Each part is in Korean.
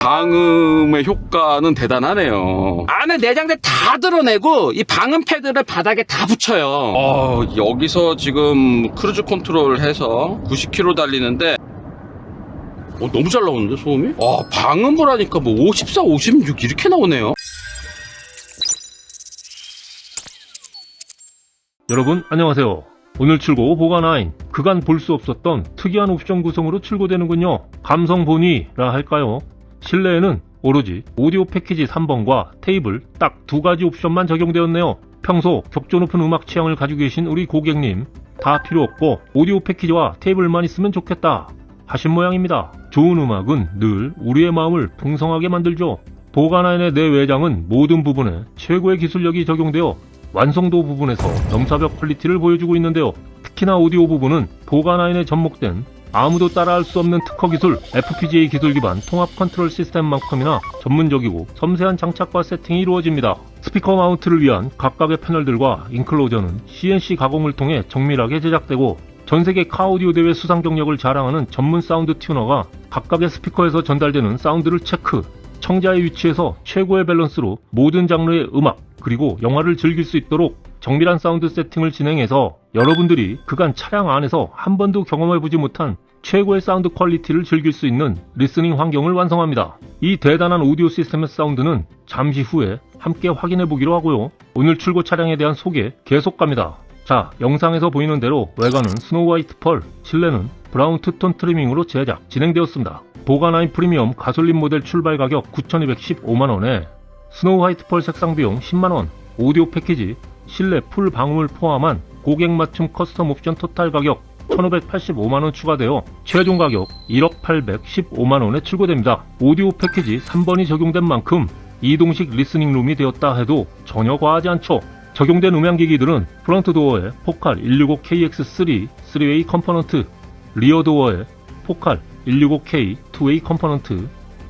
방음의 효과는 대단하네요. 안에 내장재 다 드러내고 이 방음 패드를 바닥에 다 붙여요. 어, 여기서 지금 크루즈 컨트롤 해서 90km 달리는데 어, 너무 잘 나오는데 소음이? 와 방음을 하니까 뭐 54, 56 이렇게 나오네요. 여러분 안녕하세요. 오늘 출고 보가9 그간 볼 수 없었던 특이한 옵션 구성으로 출고되는군요. 감성 본위라 할까요? 실내에는 오로지 오디오 패키지 3번과 테이블 딱 두 가지 옵션만 적용되었네요. 평소 격조 높은 음악 취향을 가지고 계신 우리 고객님 다 필요 없고 오디오 패키지와 테이블만 있으면 좋겠다 하신 모양입니다. 좋은 음악은 늘 우리의 마음을 풍성하게 만들죠. 보가9의 내 외장은 모든 부분에 최고의 기술력이 적용되어 완성도 부분에서 넘사벽 퀄리티를 보여주고 있는데요. 특히나 오디오 부분은 보가9에 접목된 아무도 따라할 수 없는 특허 기술 FPGA 기술 기반 통합 컨트롤 시스템만큼이나 전문적이고 섬세한 장착과 세팅이 이루어집니다. 스피커 마운트를 위한 각각의 패널들과 인클로저는 CNC 가공을 통해 정밀하게 제작되고 전 세계 카오디오 대회 수상 경력을 자랑하는 전문 사운드 튜너가 각각의 스피커에서 전달되는 사운드를 체크, 청자의 위치에서 최고의 밸런스로 모든 장르의 음악 그리고 영화를 즐길 수 있도록 정밀한 사운드 세팅을 진행해서 여러분들이 그간 차량 안에서 한 번도 경험해보지 못한 최고의 사운드 퀄리티를 즐길 수 있는 리스닝 환경을 완성합니다. 이 대단한 오디오 시스템의 사운드는 잠시 후에 함께 확인해 보기로 하고요. 오늘 출고 차량에 대한 소개 계속 갑니다. 자, 영상에서 보이는 대로 외관은 스노우 화이트 펄, 실내는 브라운 투톤 트리밍으로 제작, 진행되었습니다. 보가9 프리미엄 가솔린 모델 출발 가격 9,215만원에 스노우 화이트 펄 색상 비용 10만원, 오디오 패키지, 실내 풀 방음을 포함한 고객 맞춤 커스텀 옵션 토탈 가격 1,585만원 추가되어 최종 가격 1억 815만원에 출고됩니다. 오디오 패키지 3번이 적용된 만큼 이동식 리스닝 룸이 되었다 해도 전혀 과하지 않죠. 적용된 음향기기들은 프런트 도어에 포칼 165KX3 3웨이 컴포넌트, 리어 도어에 포칼 165K 2웨이 컴포넌트,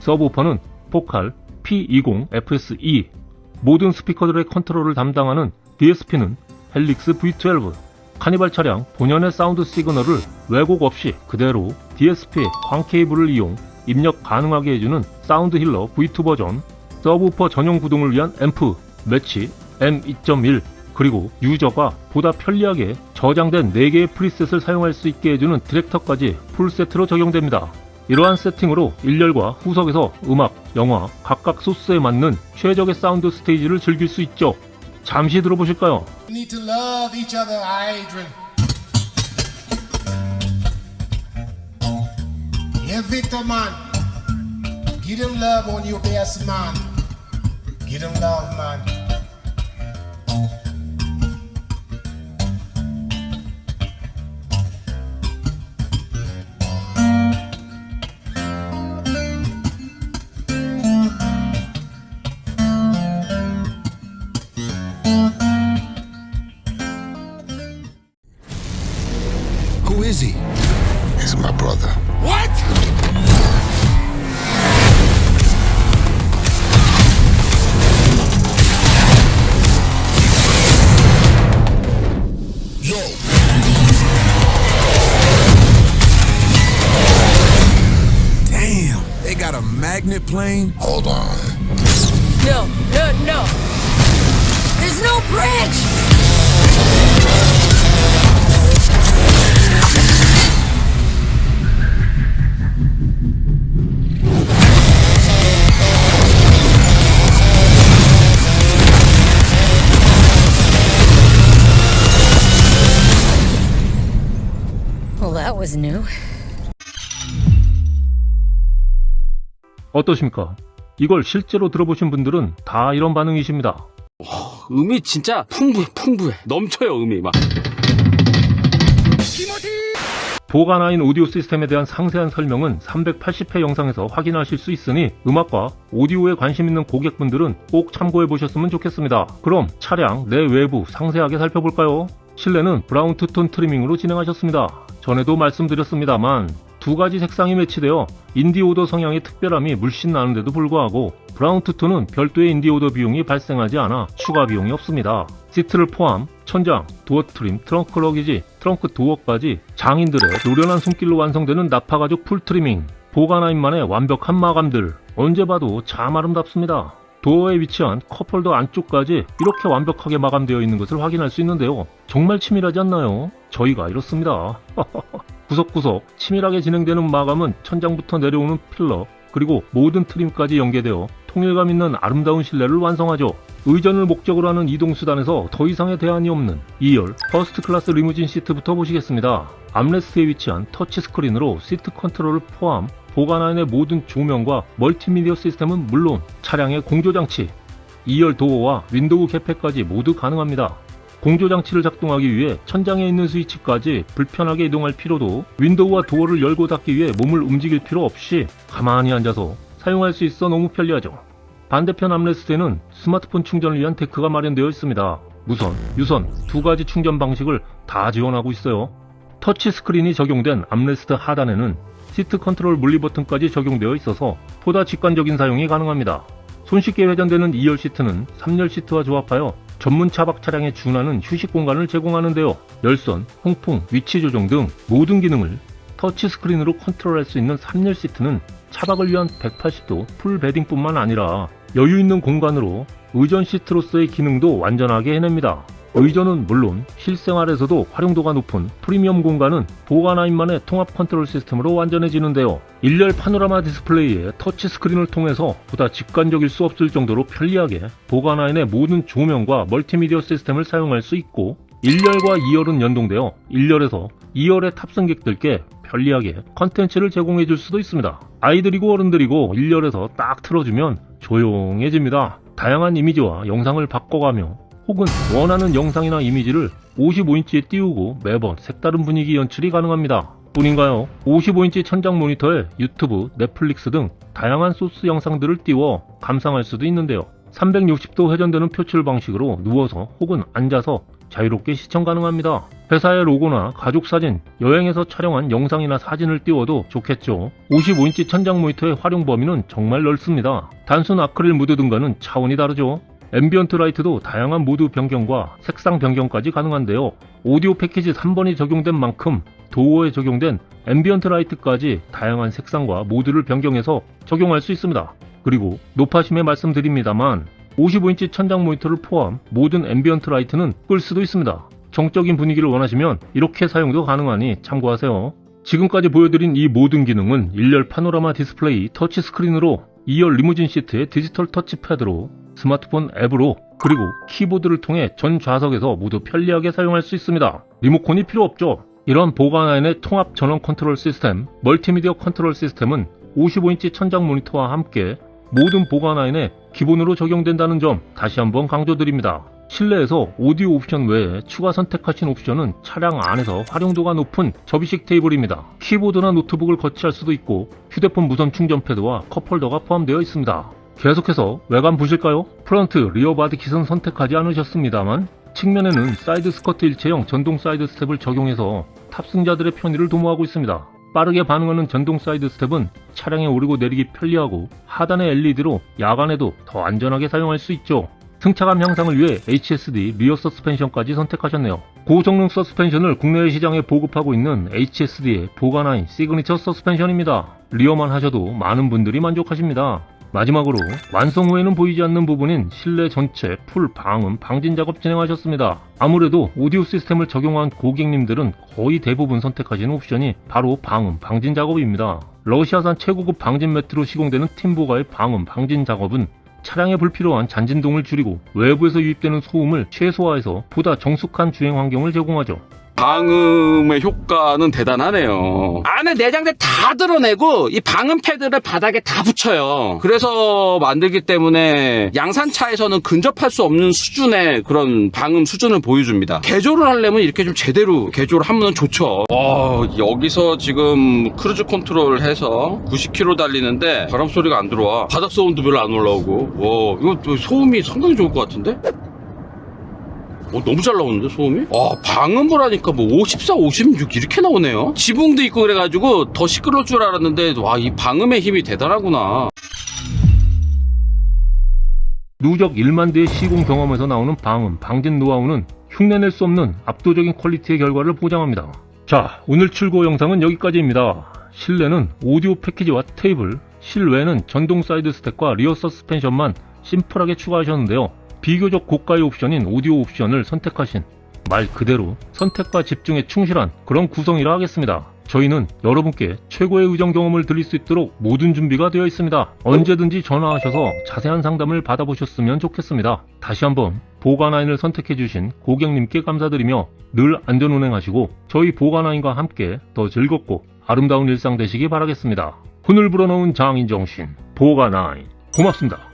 서브우퍼는 포칼 P20FS2, 모든 스피커들의 컨트롤을 담당하는 DSP는 헬릭스 V12, 카니발 차량 본연의 사운드 시그널을 왜곡 없이 그대로 DSP의 광 케이블을 이용 입력 가능하게 해주는 사운드 힐러 V2 버전, 서브우퍼 전용 구동을 위한 앰프, 매치 M2.1, 그리고 유저가 보다 편리하게 저장된 4개의 프리셋을 사용할 수 있게 해주는 디렉터까지 풀세트로 적용됩니다. 이러한 세팅으로 일렬과 후석에서 음악, 영화 각각 소스에 맞는 최적의 사운드 스테이지를 즐길 수 있죠. 잠시 들어보실까요? We need to love each other, Adrian. Yeah, Victor, man. Give them love on your best, man. Give them love, man. My brother. What? Yo. Damn, they got a magnet plane? Hold on. No, no, no. There's no bridge! Was new. 어떠십니까? 이걸 실제로 들어보신 분들은 다 이런 반응이십니다. 음이 진짜 풍부해 풍부해 넘쳐요 음이 막. 보가9 오디오 시스템에 대한 상세한 설명은 380회 영상에서 확인하실 수 있으니 음악과 오디오에 관심 있는 고객분들은 꼭 참고해 보셨으면 좋겠습니다. 그럼 차량 내 외부 상세하게 살펴볼까요? 실내는 브라운 투톤 트리밍으로 진행하셨습니다. 전에도 말씀드렸습니다만 두 가지 색상이 매치되어 인디오더 성향의 특별함이 물씬 나는데도 불구하고 브라운 투톤은 별도의 인디오더 비용이 발생하지 않아 추가 비용이 없습니다. 시트를 포함 천장, 도어 트림, 트렁크 러기지, 트렁크 도어까지 장인들의 노련한 손길로 완성되는 나파 가죽 풀 트리밍 보가나인만의 완벽한 마감들 언제 봐도 참 아름답습니다. 도어에 위치한 컵홀더 안쪽까지 이렇게 완벽하게 마감되어 있는 것을 확인할 수 있는데요. 정말 치밀하지 않나요? 저희가 이렇습니다. 구석구석 치밀하게 진행되는 마감은 천장부터 내려오는 필러 그리고 모든 트림까지 연계되어 통일감 있는 아름다운 실내를 완성하죠. 의전을 목적으로 하는 이동수단에서 더 이상의 대안이 없는 2열 퍼스트 클래스 리무진 시트부터 보시겠습니다. 암레스트에 위치한 터치 스크린으로 시트 컨트롤을 포함 보관안의 모든 조명과 멀티미디어 시스템은 물론 차량의 공조장치, 2열 도어와 윈도우 개폐까지 모두 가능합니다. 공조장치를 작동하기 위해 천장에 있는 스위치까지 불편하게 이동할 필요도 윈도우와 도어를 열고 닫기 위해 몸을 움직일 필요 없이 가만히 앉아서 사용할 수 있어 너무 편리하죠. 반대편 암레스트에는 스마트폰 충전을 위한 데크가 마련되어 있습니다. 무선, 유선 두 가지 충전 방식을 다 지원하고 있어요. 터치 스크린이 적용된 암레스트 하단에는 시트 컨트롤 물리 버튼까지 적용되어 있어서 보다 직관적인 사용이 가능합니다. 손쉽게 회전되는 2열 시트는 3열 시트와 조합하여 전문 차박 차량에 준하는 휴식 공간을 제공하는데요. 열선, 홍풍, 위치 조정 등 모든 기능을 터치 스크린으로 컨트롤할 수 있는 3열 시트는 차박을 위한 180도 풀 베딩뿐만 아니라 여유 있는 공간으로 의전 시트로서의 기능도 완전하게 해냅니다. 의전은 물론 실생활에서도 활용도가 높은 프리미엄 공간은 보가나인만의 통합 컨트롤 시스템으로 완전해지는데요. 일렬 파노라마 디스플레이에 터치 스크린을 통해서 보다 직관적일 수 없을 정도로 편리하게 보가나인의 모든 조명과 멀티미디어 시스템을 사용할 수 있고 1열과 2열은 연동되어 1열에서 2열의 탑승객들께 편리하게 컨텐츠를 제공해 줄 수도 있습니다. 아이들이고 어른들이고 1열에서 딱 틀어주면 조용해집니다. 다양한 이미지와 영상을 바꿔가며 혹은 원하는 영상이나 이미지를 55인치에 띄우고 매번 색다른 분위기 연출이 가능합니다. 뿐인가요? 55인치 천장 모니터에 유튜브, 넷플릭스 등 다양한 소스 영상들을 띄워 감상할 수도 있는데요. 360도 회전되는 표출 방식으로 누워서 혹은 앉아서 자유롭게 시청 가능합니다. 회사의 로고나 가족 사진, 여행에서 촬영한 영상이나 사진을 띄워도 좋겠죠. 55인치 천장 모니터의 활용 범위는 정말 넓습니다. 단순 아크릴 무드 등과는 차원이 다르죠. 앰비언트 라이트도 다양한 모드 변경과 색상 변경까지 가능한데요. 오디오 패키지 3번이 적용된 만큼 도어에 적용된 앰비언트 라이트까지 다양한 색상과 모드를 변경해서 적용할 수 있습니다. 그리고 높아심에 말씀드립니다만 55인치 천장 모니터를 포함 모든 앰비언트 라이트는 끌 수도 있습니다. 정적인 분위기를 원하시면 이렇게 사용도 가능하니 참고하세요. 지금까지 보여드린 이 모든 기능은 1열 파노라마 디스플레이 터치 스크린으로 2열 리무진 시트의 디지털 터치패드로 스마트폰 앱으로 그리고 키보드를 통해 전 좌석에서 모두 편리하게 사용할 수 있습니다. 리모컨이 필요 없죠. 이런 보관라인의 통합 전원 컨트롤 시스템, 멀티미디어 컨트롤 시스템은 55인치 천장 모니터와 함께 모든 보관라인에 기본으로 적용된다는 점 다시 한번 강조드립니다. 실내에서 오디오 옵션 외에 추가 선택하신 옵션은 차량 안에서 활용도가 높은 접이식 테이블입니다. 키보드나 노트북을 거치할 수도 있고 휴대폰 무선 충전 패드와 컵홀더가 포함되어 있습니다. 계속해서 외관 보실까요? 프런트, 리어 바디 킷은 선택하지 않으셨습니다만 측면에는 사이드 스커트 일체형 전동 사이드 스텝을 적용해서 탑승자들의 편의를 도모하고 있습니다. 빠르게 반응하는 전동 사이드 스텝은 차량에 오르고 내리기 편리하고 하단의 LED로 야간에도 더 안전하게 사용할 수 있죠. 승차감 향상을 위해 HSD 리어 서스펜션까지 선택하셨네요. 고성능 서스펜션을 국내 시장에 보급하고 있는 HSD의 보가나인 시그니처 서스펜션입니다. 리어만 하셔도 많은 분들이 만족하십니다. 마지막으로 완성 후에는 보이지 않는 부분인 실내 전체 풀 방음 방진 작업 진행하셨습니다. 아무래도 오디오 시스템을 적용한 고객님들은 거의 대부분 선택하시는 옵션이 바로 방음 방진 작업입니다. 러시아산 최고급 방진 매트로 시공되는 팀보가의 방음 방진 작업은 차량에 불필요한 잔진동을 줄이고 외부에서 유입되는 소음을 최소화해서 보다 정숙한 주행 환경을 제공하죠. 방음의 효과는 대단하네요. 안에 내장재 다 드러내고 이 방음 패드를 바닥에 다 붙여요. 그래서 만들기 때문에 양산차에서는 근접할 수 없는 수준의 그런 방음 수준을 보여줍니다. 개조를 하려면 이렇게 좀 제대로 개조를 하면 좋죠. 와, 여기서 지금 크루즈 컨트롤 해서 90km 달리는데 바람 소리가 안 들어와. 바닥 소음도 별로 안 올라오고. 와, 이거 소음이 상당히 좋을 것 같은데? 어, 너무 잘 나오는데 소음이? 와 방음을 하니까 뭐 54, 56 이렇게 나오네요 지붕도 있고 그래가지고 더 시끄러울 줄 알았는데 와 이 방음의 힘이 대단하구나 누적 1만 대의 시공 경험에서 나오는 방음, 방진 노하우는 흉내낼 수 없는 압도적인 퀄리티의 결과를 보장합니다. 자, 오늘 출고 영상은 여기까지입니다. 실내는 오디오 패키지와 테이블, 실외는 전동 사이드 스택과 리어 서스펜션만 심플하게 추가하셨는데요. 비교적 고가의 옵션인 오디오 옵션을 선택하신 말 그대로 선택과 집중에 충실한 그런 구성이라 하겠습니다. 저희는 여러분께 최고의 의정 경험을 드릴 수 있도록 모든 준비가 되어 있습니다. 언제든지 전화하셔서 자세한 상담을 받아보셨으면 좋겠습니다. 다시 한번 보관아인을 선택해주신 고객님께 감사드리며 늘 안전운행하시고 저희 보관아인과 함께 더 즐겁고 아름다운 일상 되시기 바라겠습니다. 혼을 불어넣은 장인정신 보관아인 고맙습니다.